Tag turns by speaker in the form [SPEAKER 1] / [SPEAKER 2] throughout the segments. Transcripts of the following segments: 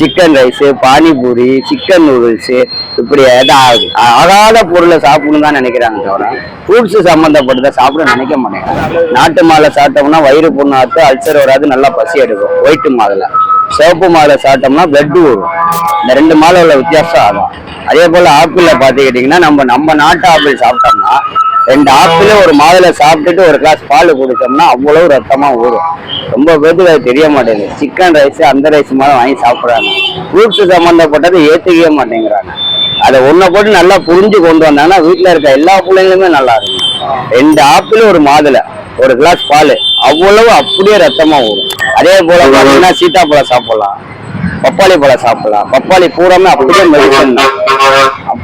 [SPEAKER 1] Chicken rice panipuri chicken noodles இப்படி ஏதாவது ஆகாத பொருளை சாப்பிடணும் தான் நினைக்கிறாங்க தவிர ஃப்ரூட்ஸு சம்மந்தப்பட்டதை சாப்பிட நினைக்க மாட்டேங்கிறாங்க நாட்டு மாலை சாப்பிட்டோம்னா வயிறு புண்ணாத்து அல்சர் வராது நல்லா பசி எடுக்கும். ஒயிட்டு மாதில் சிவப்பு மாலை சாப்பிட்டோம்னா பிளட் வரும் இந்த ரெண்டு மாலை உள்ள வித்தியாசம் ஆகும். அதே போல் ஆப்பிளில் பார்த்துக்கிட்டிங்கன்னா நம்ம நம்ம நாட்டு ஆப்பிள் சாப்பிட்டோம்னா ரெண்டு ஆப்பிள் ஒரு மாதுளை சாப்பிட்டுட்டு ஒரு கிளாஸ் பால் குடிச்சோம்னா அவ்வளவு ரத்தமா ஊறும். ரொம்ப பேருக்கு அது தெரிய மாட்டேங்குது. சிக்கன் ரைஸ் அந்த ரைஸ் மாதிரி வாங்கி சாப்பிடுறாங்க. ஃப்ரூட்ஸ் சம்மந்தப்பட்டதை ஏத்துக்கவே மாட்டேங்கிறாங்க. அதை ஒன்றை போட்டு நல்லா புரிஞ்சு கொண்டு வந்தாங்கன்னா வீட்டில் இருக்க எல்லா பிள்ளைங்களுமே நல்லா இருக்கும். ரெண்டு ஆப்பிள் ஒரு மாதுளை ஒரு கிளாஸ் பால் அவ்வளவு அப்படியே ரத்தமா ஊறும். அதே போல பார்த்தீங்கன்னா சீத்தாப்பழம் சாப்பிடலாம். பப்பாளி பழம் சாப்பிடலாம். பப்பாளி பூராமே அப்படியே மெடிசன் தான்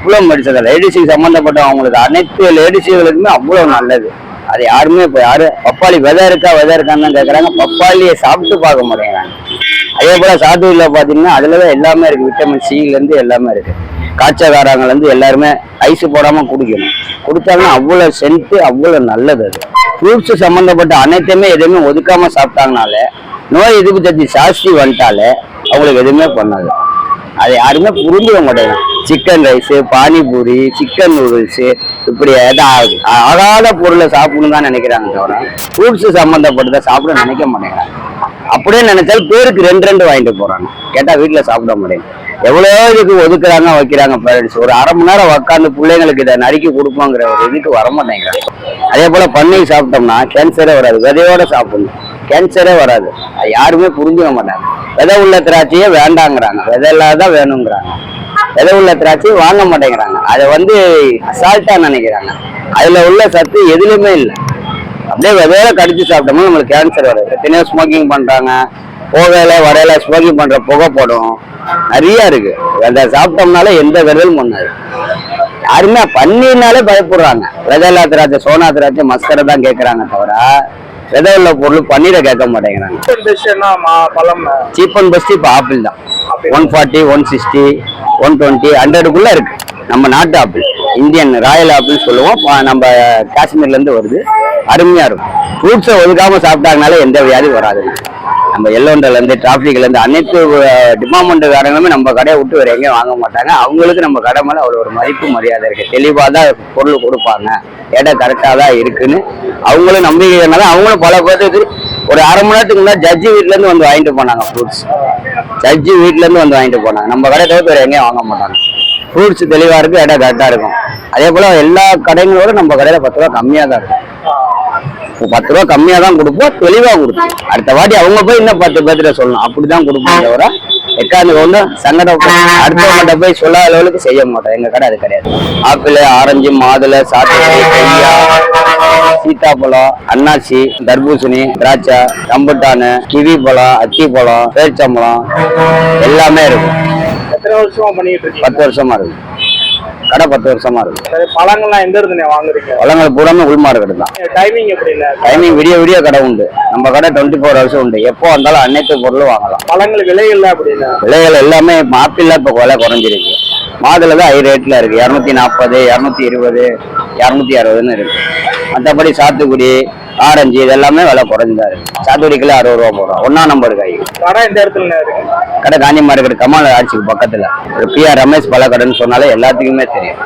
[SPEAKER 1] அவ்வளோ மெடிசன். லேடிஸுக்கு சம்மந்தப்பட்ட அவங்களுக்கு அனைத்து லேடிஸுகளுக்குமே அவ்வளோ நல்லது. அது யாருமே இப்போ யாரு பப்பாளி விதை இருக்கா விதை இருக்கான்னு தான் கேட்குறாங்க பப்பாளியை சாப்பிட்டு பார்க்க மாட்டேங்கிறாங்க. அதே போல சாத்துக்குடியில் பார்த்தீங்கன்னா அதில் தான் எல்லாமே இருக்கு. விட்டமின் சிலேருந்து எல்லாமே இருக்கு. காய்ச்சக்காரங்கலேருந்து எல்லாருமே ஐஸ் போடாமல் குடிக்கணும். கொடுத்தாங்கன்னா அவ்வளோ சென்ட்டு அவ்வளோ நல்லது அது. ஃப்ரூட்ஸ் சம்மந்தப்பட்ட அனைத்துமே எதுவுமே ஒதுக்காம சாப்பிட்டாங்கனாலே நோய் எதிர்ப்பு சக்தி ஜாஸ்தி வந்துட்டாலே அவங்களுக்கு எதுவுமே பண்ணாது. அதை யாருமே புரிஞ்சுக்க மாட்டேங்க chicken rice panipuri chicken noodles இப்படி ஏதாவது ஆகாத பொருளை சாப்பிடணும் தான் நினைக்கிறாங்க தவிர ஃப்ரூட்ஸ் சம்மந்தப்பட்டதை சாப்பிட நினைக்க மாட்டேங்கிறாங்க. அப்படியே நினைச்சாலும் பேருக்கு ரெண்டு ரெண்டு வாங்கிட்டு போறாங்க. கேட்டா வீட்டுல சாப்பிட முடியும் எவ்வளோ இதுக்கு ஒதுக்குறாங்க வைக்கிறாங்க பேரண்ட்ஸ் ஒரு அரை மணி நேரம் உட்காந்து பிள்ளைங்களுக்கு இதை நறுக்கி கொடுப்போங்கிற ஒரு இதுக்கு வர மாட்டேங்கிறாங்க. அதே போல பண்ணி சாப்பிட்டோம்னா கேன்சரே வராது. விதையோட சாப்பிடணும். கேன்சரே வராது. யாருமே புரிஞ்சுக்க மாட்டாங்க. விதை உள்ள திராட்சையே வேண்டாங்கிறாங்க. விதை இல்லாத வேணுங்கிறாங்க. விதை உள்ள திராட்சை வாங்க மாட்டேங்கிறாங்க. அதை வந்து அசால்ட்டாக நினைக்கிறாங்க. அதில் உள்ள சத்து எதுலையுமே இல்லை. அப்படியே வெவ்வேறு கடிச்சு சாப்பிட்டோம்னா நம்மளுக்கு கேன்சர் வருது. எத்தனையோ ஸ்மோக்கிங் பண்ணுறாங்க போகையில வரையில ஸ்மோக்கிங் பண்ணுற புகை போடும். நிறைய இருக்கு. அதை சாப்பிட்டோம்னால எந்த விரலும் பண்ணாது யாருமே பன்னீர்னாலே பயப்படுறாங்க. விதை இல்லா திராட்சை சோனா திராட்சை மஸ்கரை தான் கேட்குறாங்க தவிர விதை உள்ள பொருள் பன்னீரை கேட்க மாட்டேங்கிறாங்க. சீப் அண்ட் பெஸ்ட் இப்போ ஆப்பிள் தான். One forty one sixty one twenty ஹண்ட்ரடுக்குள்ள இருக்கு. நம்ம நாட்டு ஆப்பிள் இந்தியன் ராயல் ஆப்பிள் சொல்லுவோம். நம்ம காஷ்மீர்லேருந்து வருது. அருமையாக இருக்கும். ஃப்ரூட்ஸை ஒதுக்காமல் சாப்பிட்டாங்கனால எந்த வியாதி வராது. நம்ம எல்லோண்டர்லேருந்து டிராஃபிக்லேருந்து அனைத்து டிபார்ட்மெண்ட்டுக்காரங்களுமே நம்ம கடையை விட்டு வேறு எங்கேயும் வாங்க மாட்டாங்க. அவங்களுக்கு நம்ம கடை மேலே அவ்வளோ ஒரு மதிப்பு மரியாதை இருக்குது தெளிவாக தான் பொருள் கொடுப்பாங்க. இடம் கரெக்டாக தான் இருக்குன்னு அவங்களும் நம்பிக்கைனால அவங்களும் பல பேர்த்துக்கு ஒரு அரை மணி நேரத்துக்கு முன்னாடி ஜட்ஜி வீட்டிலேருந்து வந்து வாங்கிட்டு போனாங்க ஃப்ரூட்ஸ் ஜட்ஜி வீட்ல இருந்து வந்து வாங்கிட்டு போனாங்க. நம்ம கடை தவிர வேற எங்கேயும் வாங்க மாட்டாங்க. ஃப்ரூட்ஸ் தெளிவா இருக்கு இடம் கரெக்டா இருக்கும். அதே போல எல்லா கடைங்களோட நம்ம கடையில பத்து ரூபா கம்மியா தான் இருக்கும் பத்து ரூபா கம்மியா தான் கொடுப்போம் தெளிவா கொடுப்போம். அடுத்த வாட்டி அவங்க போய் இன்னும் பத்து பேர்த்திட்ட சொல்லணும். அப்படிதான் கொடுப்போம் தவிர எக்காந்து ஒண்ணு சங்கடம் அடுத்தவங்கள்ட்ட போய் சொல்லாத அளவுக்கு செய்ய மாட்டோம். எங்க கடை அது கிடையாது. ஆப்பிள் ஆரஞ்சு மாதுளை சாத்துக்குடி கொய்யா சீத்தாப்பழம் அன்னாசி தர்பூசணி திராட்சை ரம்புட்டானு கிவி பழம் அத்தி பழம் பேரிச்சம்பழம் எல்லாமே இருக்கும்.
[SPEAKER 2] எத்தனை வருஷமா பண்ணிட்டு
[SPEAKER 1] பத்து வருஷமா இருக்கு. கடை பத்து வருஷமா இருக்கு.
[SPEAKER 2] சரி பழங்கள்லாம் எந்த இடத்துல வாங்குறீங்க?
[SPEAKER 1] பழங்கள் பூராமே உள் மார்க்கெட் தான்.
[SPEAKER 2] டைமிங் எப்படி இல்ல?
[SPEAKER 1] டைமிங் விடிய விடிய கடை உண்டு. நம்ம கடை டுவெண்ட்டி ஃபோர் ஹவர்ஸ் உண்டு. எப்போ வந்தாலும் அனைத்து பொருளும் வாங்கலாம்.
[SPEAKER 2] பழங்கள் விலை இல்ல அப்படின்னா?
[SPEAKER 1] விலைகள் எல்லாமே ஆப்பிள்ல இப்போ விலை குறைஞ்சிருக்கு. மாதுளை தான் ஹை ரேட்ல இருக்கு. இரநூத்தி நாற்பது இரநூத்தி இருபது இரநூத்தி அறுபதுன்னு இருக்கு. மற்றபடி சாத்துக்குடி ஆரஞ்சு இது எல்லாமே விலை குறைஞ்சதா இருக்கு சாத்துக்குடி கிலோ அறுபது ரூபா போடுறோம். ஒன்னா நம்பர் காய்.
[SPEAKER 2] கடை எந்த இடத்துல
[SPEAKER 1] கடை காந்தி மார்க்கெட் கமால் ஆட்சிக்கு பக்கத்துல. பிஆர் ரமேஷ் பழக்கடைன்னு சொன்னாலே எல்லாத்துக்குமே தெரியும்.